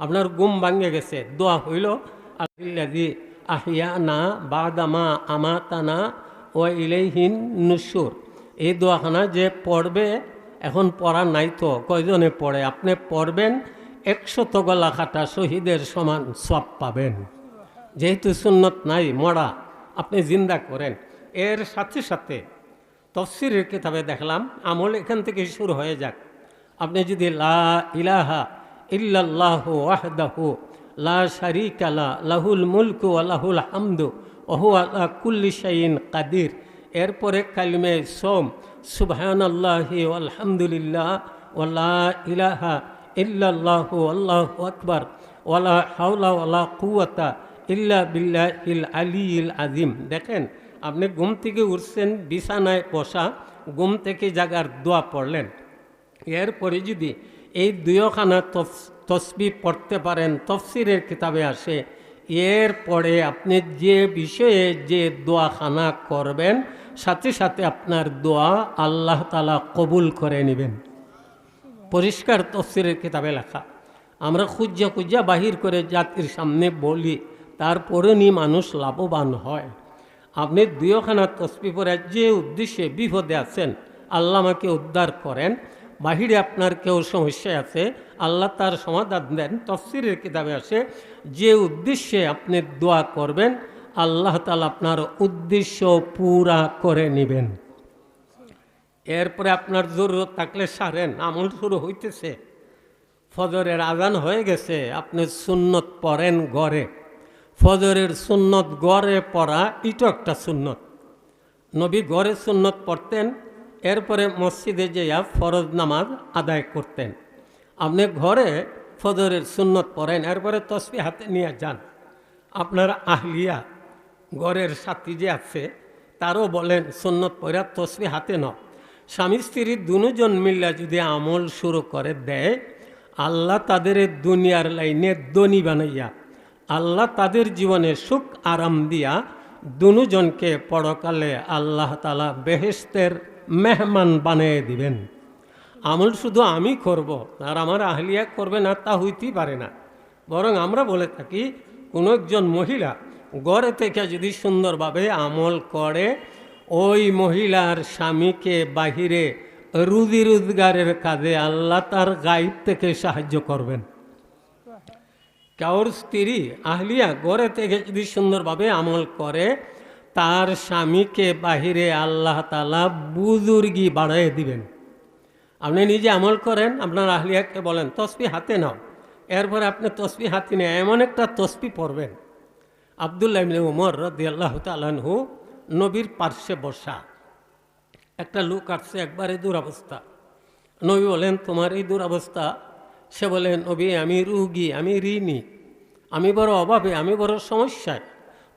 আপনার গুম ভাঙে গেছে, দোয়া হইল আল্লাদি আহিয়া না বাদামা আমাতানা ও ইলেহিন নুসুর। এই দোয়াখানা যে পড়বে, এখন পড়া নাই তো, কয়জনে পড়ে? আপনি পড়বেন, একশত গলা খাটা শহীদের সমান সব পাবেন। যেহেতু সুন্নত নাই, মরা, আপনি জিন্দা করেন। এর সাথে সাথে তফসিরের কিতাবে দেখলাম, আমল এখান থেকে শুরু হয়ে যাক। আপনি যদি লা ইলাহা ইল্লাল্লাহ ওয়াহদাহু লা শারিকা লা, লাহুল মুলকু ওয়া লাহুল হামদু ওহু আলা কুল্লি শাইইন কাদির। এরপরে কালিমে সোম, সুবহানাল্লাহি আলহামদুলিল্লাহ ওয়ালা ইলাহা ইল্লাল্লাহু, আল্লাহু আকবার ওয়ালা হাওলা ওয়ালা কুওয়াতা ইল্লা বিল্লাহিল আলিয়িল আযীম। দেখেন, আপনি ঘুম থেকে উঠছেন, বিছানায় বসা, ঘুম থেকে জাগার দোয়া পড়লেন। এরপরে যদি এই দুইখানা তসবি পড়তে পারেন, তফসিরের কিতাবে আসে এরপরে আপনি যে বিষয়ে যে দোয়াখানা করবেন, সাথে সাথে আপনার দোয়া আল্লাহ তালা কবুল করে নেবেন। পরিষ্কার তফসিরের কিতাবে লেখা, আমরা খুঁজা খুঁজা বাহির করে জাতির সামনে বলি তারপরে নি মানুষ লাভবান হয়। আপনি দুইখানা তসবি পরে যে উদ্দেশ্যে বিপদে আছেন, আল্লাহ আমাকে উদ্ধার করেন বাহিরে আপনার কেউ সমস্যায় আছে, আল্লাহ তার সমাধান দেন। তফসিরের কিতাবে আসে, যে উদ্দেশ্যে আপনি দোয়া করবেন, আল্লাহ তালা আপনার উদ্দেশ্য পুরা করে নেবেন। এরপরে আপনার জরুরত থাকলে সারেন, আমল শুরু হইতেছে। ফজরের আজান হয়ে গেছে, আপনি সুন্নত পড়েন গড়ে। ফজরের সুন্নত গড়ে পড়া এটাও একটা সুন্নত। নবী গড়ে সুন্নত পড়তেন এরপরে মসজিদে যেয়া ফরজ নামাজ আদায় করতেন। আপনি ঘরে ফজরের সুন্নত পড়েন, এরপরে তসবি হাতে নিয়ে যান। আপনার আহলিয়া ঘরের সাথী যে আছে, তারও বলেন, সুন্নত পড়া তসবি হাতে ন স্বামী, স্ত্রী দুজন মিল্লা যদি আমল শুরু করে, দেয়, আল্লাহ তাদের দুনিয়ার লাইনে দনি বানাইয়া, আল্লাহ তাদের জীবনে সুখ আরাম দিয়া দুজনকে পরকালে আল্লাহ তালা বেহেস্তের মেহমান বানিয়ে দিবেন। আমল শুধু আমি করব, আর আমার আহলিয়া করবে না তা হইতেই পারে না। বরং আমরা বলে থাকি, কোনো একজন মহিলা গড়ে থেকে যদি সুন্দরভাবে আমল করে, ওই মহিলার স্বামীকে বাহিরে রুজি রোজগারের কাজে আল্লাহ তার গাইব থেকে সাহায্য করবেন। কাউর স্ত্রী, আহলিয়া গড়ে থেকে যদি সুন্দরভাবে আমল করে তার স্বামীকে বাহিরে আল্লাহ তালা বুজুর্গি বাড়াই দিবেন। আপনি নিজে আমল করেন, আপনার আহলিয়াকে বলেন, তসবি হাতে নাও। এরপরে আপনি তসবি হাতে নিয়ে এমন একটা তসবি পড়বেন। আবদুল্লাহ উমর রদি আল্লাহ তালানহু নবীর পার্শ্বে বসা। একটা লোক আসছে, একবারে দুরবস্থা নবী বলেন, তোমার এই দুরবস্থা সে বলেন নবী, আমি রুগী, আমি ঋণী। আমি বড় অভাবে, আমি বড় সমস্যায়।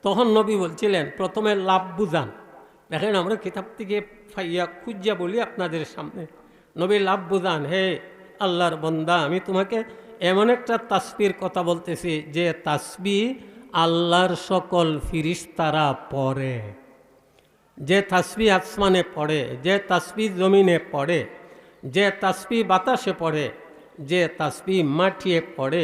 তখন নবী বলছিলেন, প্রথমে লাভ বুঝান। দেখেন আমরা কিতাব থেকে ফাইয়া খুঁজিয়া বলি আপনাদের সামনে, নবী, লাভ বুঝান, হে আল্লাহর বন্দা, আমি তোমাকে এমন একটা তাসবির কথা বলতেছি, যে তাসবি আল্লাহর সকল ফিরিস্তারা পড়ে। যে তাসবি আসমানে পড়ে, যে তাসবি জমিনে পড়ে, যে তাসবি বাতাসে পড়ে, যে তাসবি মাটিয়ে পড়ে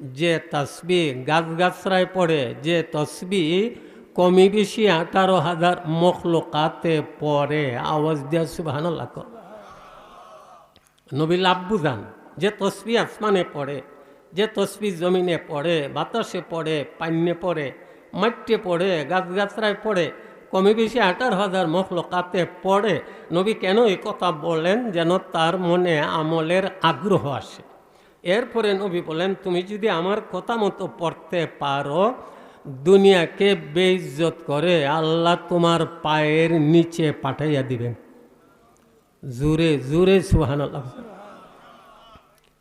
যে তসবি গাছগাছরায় পড়ে, যে তসবি কমি বেশি আঠারো হাজার মখলোকাতে পড়ে। আওয়াজ দিয়া সুবাহান লাখ নবীল আব্বুজান যে তসবি আসমানে পড়ে, যে তসবি জমিনে পড়ে, বাতাসে পড়ে পান্যে পড়ে, মাটিতে পড়ে গাছগাছরায় পড়ে কমে বেশি আঠারো হাজার মখলোকাতে পড়ে। নবী কেন এই কথা বলেন? যেন তার মনে আমলের আগ্রহ আসে। এরপরে নবী বলেন, তুমি যদি আমার কথা মতো পড়তে পারো, দুনিয়াকে বেইজ্জত করে আল্লাহ তোমার পায়ের নিচে পাঠাইয়া দিবেন। জুরে জুরে সুহান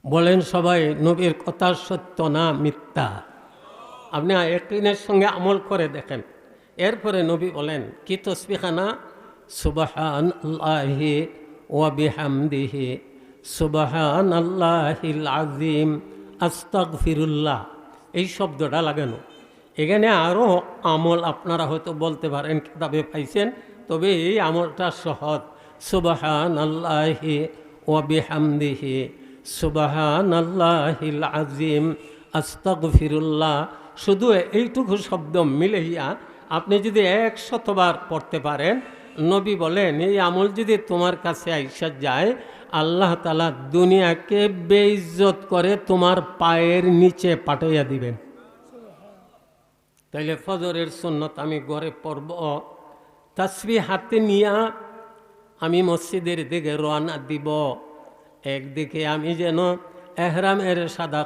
বলেন সবাই, নবীর কথা সত্য না মিথ্যা? আপনি একদিনের সঙ্গে আমল করে দেখেন। এরপরে নবী বলেন, কি তসবিখানা সুবাহান আল্লাহি ওয়াবিহামদিহি সুবাহান আল্লাহিল আজিম আস্তাক ফিরুল্লাহ এই শব্দটা লাগানো। এখানে আরও আমল আপনারা হয়তো বলতে পারেন, কিতাবে পাইছেন, তবে এই আমলটা সহজ। সুবাহান আল্লাহি ওয়াবিহামদিহি সুবাহান আল্লাহিল আজিম আস্তাক ফিরুল্লাহ শুধু এইটুকু শব্দ মিলেইয়া আপনি যদি এক শতবার পড়তে পারেন নবী বলেন, এই আমল যদি তোমার কাছে আইসা যায়, আল্লাহ তালা দুনিয়াকে বেইজ্জত করে তোমার পায়ের নিচে পাঠাইয়া দিবেন। তাইলে ফজরের সুন্নত আমি ঘরে পড়ব। তাসবি হাতে নিয়া আমি মসজিদের দিকে রওনা দিব। একদিকে আমি যেন এহরামের সাদা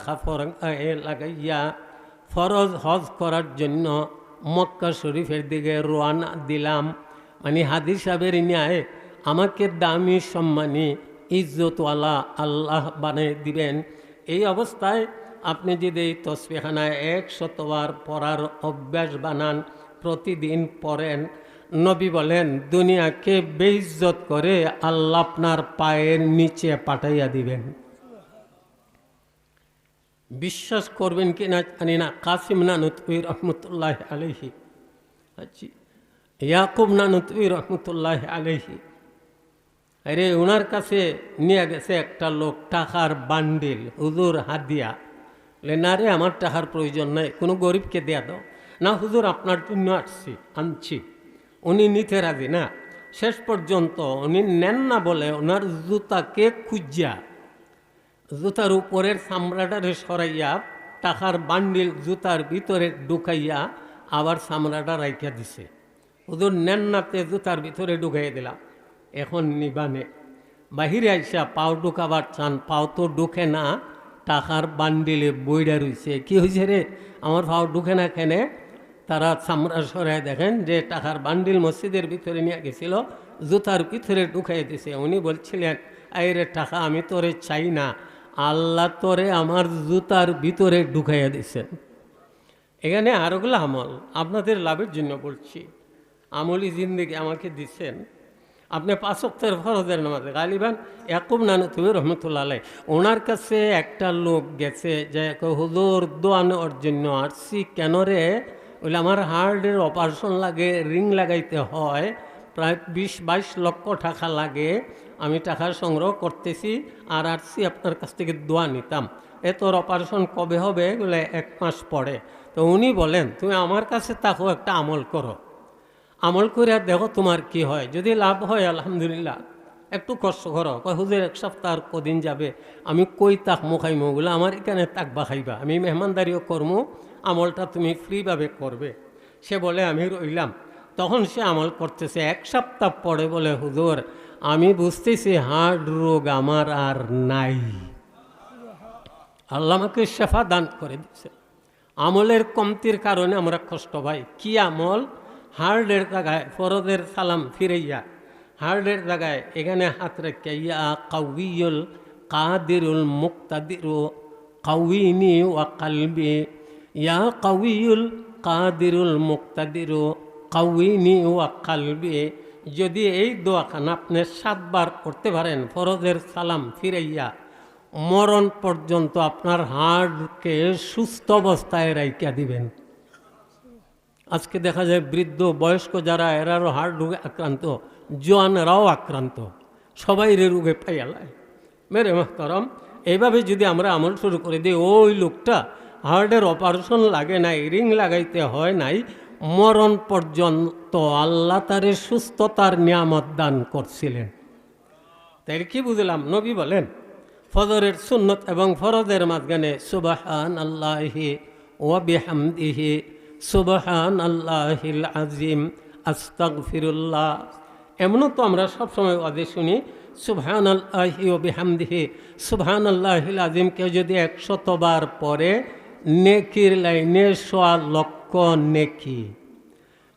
গায়ে লাগাইয়া ফরজ হজ করার জন্য মক্কা শরীফের দিকে রওনা দিলাম। মানে হাদিস সাহেবের ন্যায় আমাকে দামি সম্মানী ইজ্জতওয়ালা আল্লাহ বানিয়ে দিবেন। এই অবস্থায় আপনি যদি এই তসবিখানায় এক শতবার পড়ার অভ্যাস বানান, প্রতিদিন পড়েন, নবী বলেন, দুনিয়াকে বেইজ্জত করে আল্লাহ আপনার পায়ের নিচে পাঠাইয়া দিবেন। বিশ্বাস করবেন কি না জানি না। কাসিম নানুতবি রহমতুল্লাহ আলহি আচ্ছি। ইয়াকুব নানুতবি রহমতুল্লাহ আলহি আরে ওনার কাছে নিয়ে গেছে একটা লোক, টাকার বান্ডিল, হুজুর হাদিয়া। রে, আমার টাকার প্রয়োজন নাই, কোনো গরিবকে দেয়া দাও। না, হুজুর, আপনার জন্য আসছি, আনছি। উনি নিতে রাজি না। শেষ পর্যন্ত উনি নেন না বলে ওনার জুতাকে খুঁজিয়া, জুতার উপরের চামড়াটারে সরাইয়া, টাকার বান্ডিল জুতার ভিতরে ঢুকাইয়া আবার চামড়াটা রাইখা দিছে। হুজুর নেন নাতে জুতার ভিতরে ঢুকাইয়া দিলাম। এখন নিবানে বাহিরে আইসা পাও ঢুকাবার চান, পাও তো ঢুকে না, টাকার বান্ডিলে বইডা রইছে। কি হয়েছে রে? আমার পাও ঢুকে না কেনে? তারা চামড়া সরাই দেখেন যে টাকার বান্ডিল মসজিদের ভিতরে নিয়ে গেছিল, জুতার ভিতরে ঢুকাই দিছে। উনি বলছিলেন এই রে টাকা আমি তোরে চাই না, আল্লাহ তোরে আমার জুতার ভিতরে ঢুকাইয়া দিছেন। এখানে আরোগুলো আমল। আপনাদের লাভের জন্য বলছি। আমলি জিন্দিগি আমাকে দিচ্ছেন আপনি পাঁচক্তের ফরজের নামাজে গালিবান। একুব নানুতুবি রহমতুল্লাহ আলাই ওনার কাছে একটা লোক গেছে যে হুজুর দোয়ানোর জন্য আসছি। কেন রে? বলে, আমার হার্টের অপারেশন লাগে, রিং লাগাইতে হয়। প্রায় বিশ, বাইশ লক্ষ টাকা লাগে। আমি টাকা সংগ্রহ করতেছি আর আসছি আপনার কাছ থেকে দোয়া নিতাম। এ তোর অপারেশন কবে হবে? বলে, এক মাস পরে। তো উনি বলেন, তুমি আমার কাছে তাকেও একটা আমল করো। আমল করে দেখো তোমার কি হয়। যদি লাভ হয়, আলহামদুলিল্লাহ। একটু কষ্ট করো। কয়, হুজুর, এক সপ্তাহ কদিন যাবে? আমি কই তাক মুখাইমো? বলে আমার এখানে তাক বা খাইবা আমি মেহমানদারিও করমু, আমলটা তুমি ফ্রিভাবে করবে। সে বলে, আমি রইলাম। তখন সে আমল করতেছে। এক সপ্তাহ পরে বলে, হুজুর, আমি বুঝতেছি হার্ট রোগ আমার আর নাই। আল্লাহ আমাকে শেফা দান করে দিচ্ছে আমলের কমতির কারণে আমরা কষ্ট পাই। কি আমল? হার্ডের জায়গায় ফরদের সালাম ফিরাইয়া, হার্ডের জায়গায় এখানে হাত রেখে ইয়া কাউইউল কাদিরুল মুক্তাদিরু কাউইনি ওয়া কালবি। ইয়া কাউইউল কাদিরুল মুক্তাদিরু কাউইনি ওয়া কালবি। যদি এই দোয়াখান আপনি সাতবার করতে পারেন ফরজের সালাম ফিরাইয়া, মরণ পর্যন্ত আপনার হাড়কে সুস্থ অবস্থায় রাইকা দিবেন। আজকে দেখা যায় বৃদ্ধ, বয়স্ক যারা, এরারও হার্ট রোগে আক্রান্ত, জোয়ানেরাও আক্রান্ত। সবাই রে রোগে পাইয়ালায়। মেরে মাহতারম, এইভাবে যদি আমরা আমল শুরু করে দিই, ওই লোকটা হার্টের অপারেশন লাগে নাই, রিং লাগাইতে হয় নাই, মরণ পর্যন্ত আল্লাহ তারে সুস্থতার নিয়ামত দান করছিলেন। তাই কি বুঝলাম? নবী বলেন, ফজরের সুন্নত এবং ফরজের মাঝখানে সুবাহান আল্লাহি ও বিহামদিহি সুবাহান আল্লাহিল আজিম আস্তাক ফিরুল্লাহ এমনও তো আমরা সবসময় ওয়াদে শুনি সুবহান আল্লাহি ও বিহামদিহি সুবহান আল্লাহিল আজিম আজিমকে যদি একশতবার পরে নেকির লাইনে সোয়া লক্ষ নেকি।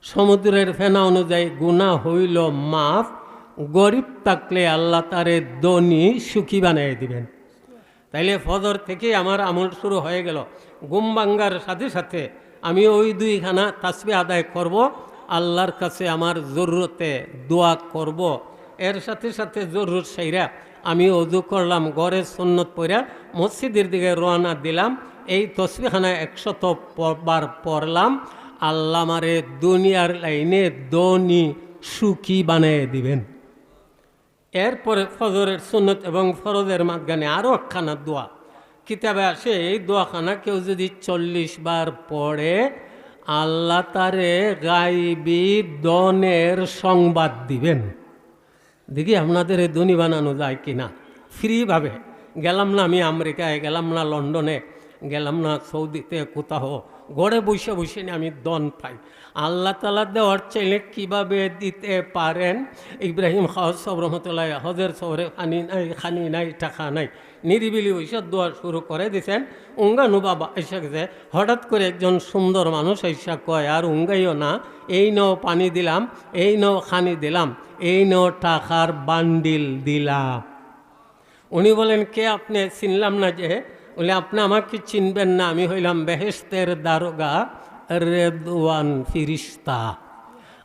সমুদ্রের ফেনা অনুযায়ী গুণা হইল মাফ, গরিব থাকলে আল্লাহ তারে দনি সুখী বানিয়ে দিবেন। তাইলে ফজর থেকে আমার আমল শুরু হয়ে গেল। ঘুম ভাঙ্গার সাথে সাথে আমি ওই দুইখানা তাসবি আদায় করব, আল্লাহর কাছে আমার জরুরতে দোয়া করব। এর সাথে সাথে জরুর সাইরা আমি অজু করলাম, ঘরে সন্নত পড়া মসজিদের দিকে রওনা দিলাম। এই তসবিখানা একশত বার পড়লাম। আল্লাহ মারে দুনিয়ার লাইনে দনি সুখী বানিয়ে দিবেন। এরপরে ফজরের সুন্নত এবং ফরজের মাঝখানে আরও একখানা দোয়া। কিতাবে আসে, এই দোয়াখানা কেউ যদি চল্লিশ বার পড়ে, আল্লাহ তারে গাইবি দনের সংবাদ দিবেন। দেখি আপনাদের এই ধনী বানানো যায় কিনা। ফ্রিভাবে গেলাম না আমি আমেরিকায়, গেলাম না লন্ডনে, গেলাম না সৌদিতে কোথাও। গড়ে বসে বসে আমি দন পাই। আল্লাহ তালা দেওয়ার চাইলে কীভাবে দিতে পারেন? ইব্রাহিম খাওয়াজ সব রহমতুল্লাহ, হজের শহরে খানি নাই খানি নাই, টাকা নাই। নিরিবিলি ওইসব দোয়া শুরু করে দিছেন। উঙ্গানু বাবা এসে গেছে। হঠাৎ করে একজন সুন্দর মানুষ এসা কয়, আর উঙ্গাইও না, এই নও পানি দিলাম, এই নও খানি দিলাম, এই নও টাকার বান্ডিল দিলাম। উনি বলেন, কে আপনি? চিনলাম না যে বলে, আপনি আমাকে চিনবেন না, আমি হইলাম বেহেস্তের দারোগা, রেদওয়ান ফিরিস্তা।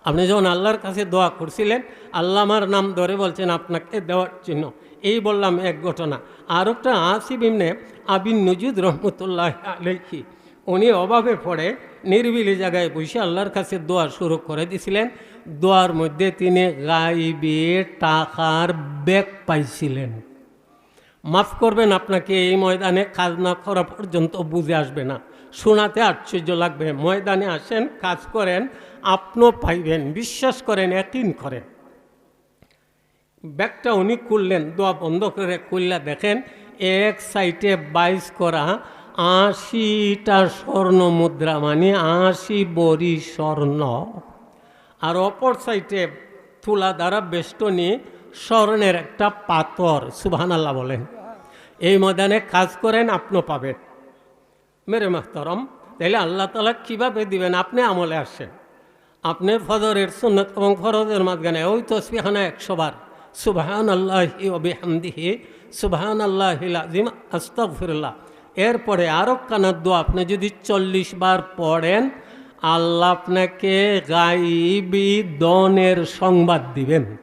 আপনি যখন আল্লাহর কাছে দোয়া করছিলেন, আল্লাহ আমার নাম ধরে বলছেন, আপনাকে দেওয়ার জন্য এই বললাম এক ঘটনা। আর একটা আসিব ইমনে আবিন নজুদ রহমতুল্লাহ আলহি উনি অভাবে পড়ে, নির্বিলি জায়গায় বসে আল্লাহর কাছে দোয়া শুরু করে দিছিলেন। দোয়ার মধ্যে তিনি গাইবে, টাকার ব্যাগ পাইছিলেন। মাফ করবেন, আপনাকে এই ময়দানে কাজ না করা পর্যন্ত বুঝে আসবে না। শোনাতে আশ্চর্য লাগবে। ময়দানে আসেন, কাজ করেন, আপনিও পাইবেন, বিশ্বাস করেন একদিন করেন। ব্যাগটা উনি খুললেন, দোয়া বন্ধ করে খুললে দেখেন, এক সাইটে বাইশ করা আশিটা স্বর্ণ মুদ্রা মানে আশি বড়ি স্বর্ণ। আর অপর সাইটে তুলা দ্বারা বেষ্টনী স্বর্ণের একটা পাথর, সুবহানাল্লাহ বলেন। এই ময়দানে কাজ করেন আপনিও পাবেন। মেরে মাহতরম, তাইলে আল্লাহ তালা কীভাবে দিবেন? আপনি আমলে আসেন। আপনি ফজরের সুন্নত এবং ফরজের মাঝখানে ওই তসবিহানা একশো বার সুবাহান আল্লাহি ওবিহামদিহি সুবাহান আল্লাহ আজিম আস্তফিরুল্লাহ এরপরে আরও কানার দোয়া, আপনি যদি চল্লিশ বার পড়েন, আল্লাহ আপনাকে গাইবি দনের সংবাদ দিবেন।